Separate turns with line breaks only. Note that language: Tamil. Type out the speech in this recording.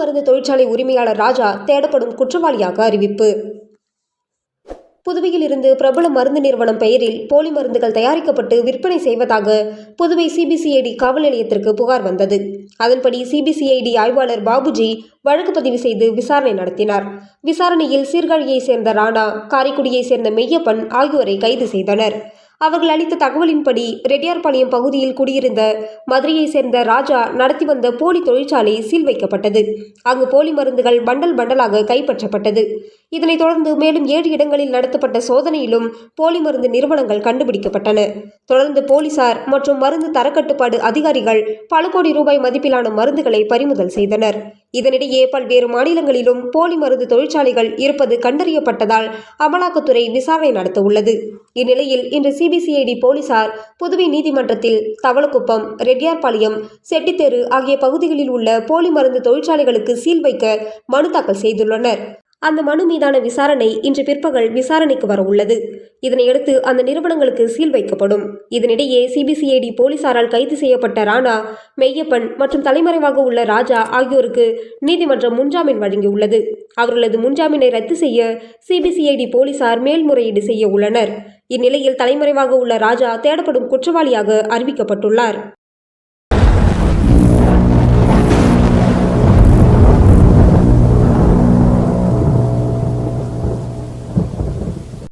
மருந்து தொழிற்சாலை உரிமையாளர் ராஜா தேடப்படும் குற்றவாளியாக அறிவிப்பு. புதுவையில் இருந்து பிரபல மருந்து நிறுவனம் பெயரில் போலி மருந்துகள் தயாரிக்கப்பட்டு விற்பனை செய்வதாக புதுவை சிபிசிஐடி காவல் நிலையத்திற்கு புகார் வந்தது. அதன்படி சிபிசிஐடி ஆய்வாளர் பாபுஜி வழக்கு பதிவு செய்து விசாரணை நடத்தினார். விசாரணையில் சீர்காழியைச் சேர்ந்த ராணா காரைக்குடியைச் சேர்ந்த மெய்யப்பன் ஆகியோரை கைது செய்தனர். அவர்கள் அளித்த தகவலின்படி ரெட்டியார்பாளையம் பகுதியில் குடியிருந்த மதுரையைச் சேர்ந்த ராஜா நடத்தி வந்த போலி தொழிற்சாலை சீல் வைக்கப்பட்டது. அங்கு போலி மருந்துகள் பண்டல் பண்டலாக கைப்பற்றப்பட்டது. இதனைத் தொடர்ந்து மேலும் ஏழு இடங்களில் நடத்தப்பட்ட சோதனையிலும் போலி மருந்து நிறுவனங்கள் கண்டுபிடிக்கப்பட்டன. தொடர்ந்து போலீசார் மற்றும் மருந்து தரக்கட்டுப்பாடு அதிகாரிகள் பல கோடி ரூபாய் மதிப்பிலான மருந்துகளை பறிமுதல் செய்தனர். இதனிடையே பல்வேறு மாநிலங்களிலும் போலி மருந்து தொழிற்சாலைகள் இருப்பது கண்டறியப்பட்டதால் அமலாக்கத்துறை விசாரணை நடத்த உள்ளது இந்நிலையில் இன்று சிபிசிஐடி போலீசார் புதுவை நீதிமன்றத்தில் தவளக்குப்பம் ரெட்டியார்பாளையம் செட்டித்தெரு ஆகிய பகுதிகளில் உள்ள போலி மருந்து தொழிற்சாலைகளுக்கு சீல் வைக்க மனு தாக்கல் செய்துள்ளனர். அந்த மனு மீதான விசாரணை இன்று பிற்பகல் விசாரணைக்கு வர உள்ளது. இதனையடுத்து அந்த நிறுவனங்களுக்கு சீல் வைக்கப்படும். இதனிடையே சிபிசிஐடி போலீசாரால் கைது செய்யப்பட்ட ராணா மெய்யப்பன் மற்றும் தலைமறைவாக உள்ள ராஜா ஆகியோருக்கு நீதிமன்றம் முன்ஜாமீன் வழங்கியுள்ளது. அவர்களது முன்ஜாமீனை ரத்து செய்ய சிபிசிஐடி போலீசார் மேல்முறையீடு செய்ய உள்ளனர். இந்நிலையில் தலைமறைவாக உள்ள ராஜா தேடப்படும் குற்றவாளியாக அறிவிக்கப்பட்டுள்ளார்.